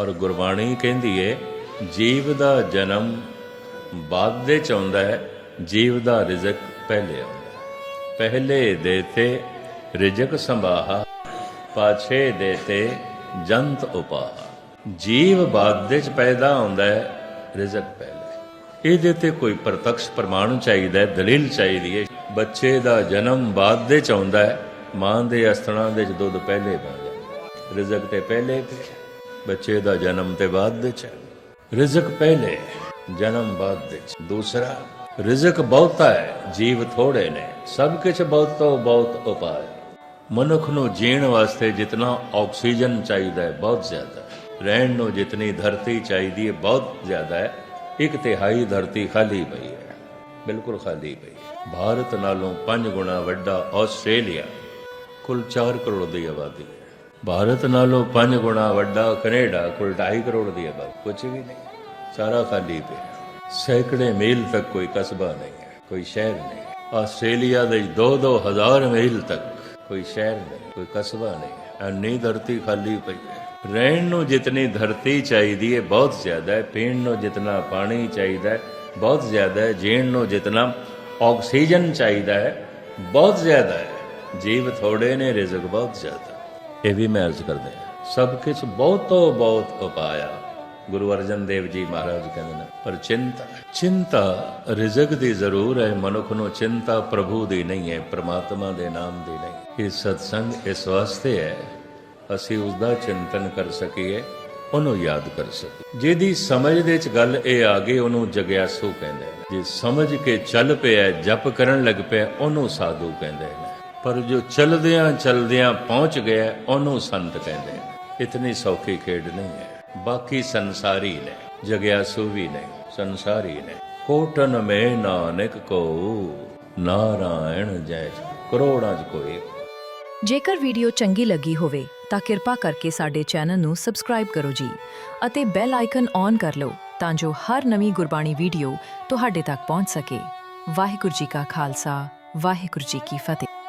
ਔਰ ਗੁਰਬਾਣੀ ਕਹਿੰਦੀ ਏ, ਜੀਵ ਦਾ ਜਨਮ ਬਾਅਦ ਦੇ ਚ ਆਉਂਦਾ ਹੈ, ਜੀਵ ਦਾ ਰਿਜ਼ਕ ਪਹਿਲੇ ਆਉਂਦਾ ਹੈ। ਪਹਿਲੇ ਦੇਤੇ ਰਿਜ਼ਕ ਸੰਭਾਹਾ, ਪਾਛੇ ਦੇਤੇ ਜੰਤ ਉਪਾਹਾ। ਜੀਵ ਬਾਅਦ ਦੇ ਚ ਪੈਦਾ ਹੁੰਦਾ ਹੈ, ਰਿਜ਼ਕ ਪਹਿਲੇ। ਇਹਦੇ ਤੇ ਕੋਈ ਪ੍ਰਤੱਖ ਪ੍ਰਮਾਣ ਚਾਹੀਦਾ ਹੈ, ਦਲੀਲ ਚਾਹੀਦੀ ਹੈ ਬੱਚੇ ਦਾ ਜਨਮ ਬਾਅਦ ਦੇ ਚ ਆਉਂਦਾ ਹੈ, ਮਾਂ ਦੇ ਅਸਥਣਾ ਦੇ ਚ ਦੁੱਧ ਪਹਿਲੇ ਬਣ ਜਾਂਦਾ ਰਿਜ਼ਕ ਤੇ ਪਹਿਲੇ ਤੇ ਬੱਚੇ ਦਾ ਜਨਮ ਤੇ ਬਾਅਦ ਵਿੱਚ ਰਿਜ਼ਕ ਪਹਿਲੇ, ਜਨਮ ਬਾਅਦ ਦੇ ਦੂਸਰਾ, ਰਿਜ਼ਕ ਬਹੁਤਾ ਹੈ, ਜੀਵ ਥੋੜੇ ਨੇ, ਸਭ ਕੁਝ ਬਹੁਤ ਤੋਂ ਬਹੁਤ ਉਪਾਏ ਮਨੁੱਖ ਨੂੰ ਜੀਣ ਵਾਸਤੇ ਜਿਤਨਾ ਆਕਸੀਜਨ ਚਾਹੀਦਾ ਹੈ, ਬਹੁਤ ਜ਼ਿਆਦਾ ਰਹਿਣ ਨੂੰ ਜਿਤਨੀ ਧਰਤੀ ਚਾਹੀਦੀ ਹੈ, ਬਹੁਤ ਜ਼ਿਆਦਾ ਹੈ। ਇੱਕ ਤਿਹਾਈ ਧਰਤੀ ਖਾਲੀ ਪਈ ਹੈ। ਬਿਲਕੁਲ ਖਾਲੀ ਪਈ ਹੈ। ਭਾਰਤ ਨਾਲੋਂ 5 ਗੁਣਾ ਵੱਡਾ ਆਸਟ੍ਰੇਲੀਆ, ਕੁੱਲ 4 ਕਰੋੜ ਦੀ ਆਬਾਦੀ ਹੈ। ਭਾਰਤ ਨਾਲੋਂ 5 ਗੁਣਾ ਵੱਡਾ ਕੈਨੇਡਾ ਕੋਲ 2.5 ਕਰੋੜ ਦੀ ਆਬਾਦੀ ਕੁਝ ਵੀ ਨਹੀਂ। ਸਾਰਾ ਖਾਲੀ ਪਿਆ। ਸੈਂਕੜੇ ਮੀਲ ਤੱਕ ਕੋਈ ਕਸਬਾ ਨਹੀਂ ਹੈ, ਕੋਈ ਸ਼ਹਿਰ ਨਹੀਂ ਆਸਟ੍ਰੇਲੀਆ ਦੇ 2-2 ਹਜ਼ਾਰ ਮੀਲ ਤੱਕ ਕੋਈ ਸ਼ਹਿਰ ਨਹੀਂ, ਕੋਈ ਕਸਬਾ ਨਹੀਂ ਹੈ। ਐਨੀ ਧਰਤੀ ਖਾਲੀ ਪਈ ਹੈ। ਰਹਿਣ ਨੂੰ ਜਿਤਨੀ ਧਰਤੀ ਚਾਹੀਦੀ ਹੈ, ਬਹੁਤ ਜ਼ਿਆਦਾ ਹੈ। ਪੀਣ ਨੂੰ ਜਿਤਨਾ ਪਾਣੀ ਚਾਹੀਦਾ ਹੈ, ਬਹੁਤ ਜ਼ਿਆਦਾ ਹੈ। ਜੀਣ ਨੂੰ ਜਿਤਨਾ ਆਕਸੀਜਨ ਚਾਹੀਦਾ ਹੈ, ਬਹੁਤ ਜ਼ਿਆਦਾ ਹੈ। ਜੀਵ ਥੋੜੇ ਨੇ, ਰਿਜ਼ਕ ਬਹੁਤ ਜ਼ਿਆਦਾ। ਇਹ ਵੀ ਮੈਂ ਅਰਜ਼ ਕਰਦੇ ਸਭ ਕੁਝ ਬਹੁਤ ਤੋਂ ਬਹੁਤ ਉਪਾਇਆ ਗੁਰੂ ਅਰਜਨ ਦੇਵ ਜੀ ਮਹਾਰਾਜ ਕਹਿੰਦੇ ਨੇ, ਪਰ ਚਿੰਤਾ ਚਿੰਤਾ ਰਿਜ਼ਕ ਦੀ ਜ਼ਰੂਰ ਹੈ, ਮਨੁੱਖ ਨੂੰ ਚਿੰਤਾ ਪ੍ਰਭੂ ਦੀ ਨਹੀਂ ਹੈ, ਪ੍ਰਮਾਤਮਾ ਦੇ ਨਾਮ ਦੀ ਨਹੀਂ। ਇਹ ਸਤਸੰਗ ਇਸ ਵਾਸਤੇ ਹੈ, ਅਸੀਂ ਉਸ ਦਾ ਚਿੰਤਨ ਕਰ ਸਕੀਏ, ਉਹਨੂੰ ਯਾਦ ਕਰ ਸਕੀਏ। ਜਿਹਦੀ ਸਮਝ ਦੇ ਵਿੱਚ ਗੱਲ ਇਹ ਆ ਗਈ, ਉਹਨੂੰ ਜਗਿਆਸੂ ਕਹਿੰਦੇ ਨੇ। ਜੇ ਸਮਝ ਕੇ ਚੱਲ ਪਿਆ, ਜਪ ਕਰਨ ਲੱਗ ਪਿਆ, ਉਹਨੂੰ ਸਾਧੂ ਕਹਿੰਦੇ ਨੇ। ਪਰ ਜੋ ਚਲਦਿਆਂ ਚਲਦਿਆਂ ਪਹੁੰਚ ਗਿਆ, ਉਹਨੂੰ ਸੰਤ ਕਹਿੰਦੇ ਨੇ ਇਤਨੀ ਸੌਖੀ ਖੇਡ ਨਹੀਂ ਹੈ। ਬਾਕੀ ਸੰਸਾਰੀ ਨੇ, ਜਗਿਆਸੂ ਵੀ ਨਹੀਂ ਸੰਸਾਰੀ ਨੇ। ਕੋਟਨ ਮੇ ਨਾਨਕ ਕੋ, ਨਾਰਾਇਣ ਜੈ। ਕਰੋੜਾਂ ਚ ਕੋਈ। ਜੇਕਰ ਵੀਡੀਓ ਚੰਗੀ ਲੱਗੀ ਹੋਵੇ, ਤਾਂ ਕਿਰਪਾ ਕਰਕੇ ਸਾਡੇ ਚੈਨਲ ਨੂੰ ਸਬਸਕ੍ਰਾਈਬ ਕਰੋ ਜੀ, ਅਤੇ ਬੈਲ ਆਈਕਨ ਔਨ ਕਰ ਲਓ, ਤਾਂ ਜੋ ਹਰ ਨਵੀਂ ਗੁਰਬਾਣੀ ਵੀਡੀਓ ਤੁਹਾਡੇ ਤੱਕ ਪਹੁੰਚ ਸਕੇ। ਵਾਹਿਗੁਰੂ ਜੀ ਕਾ ਖਾਲਸਾ, ਵਾਹਿਗੁਰੂ ਜੀ ਕੀ ਫਤਿਹ।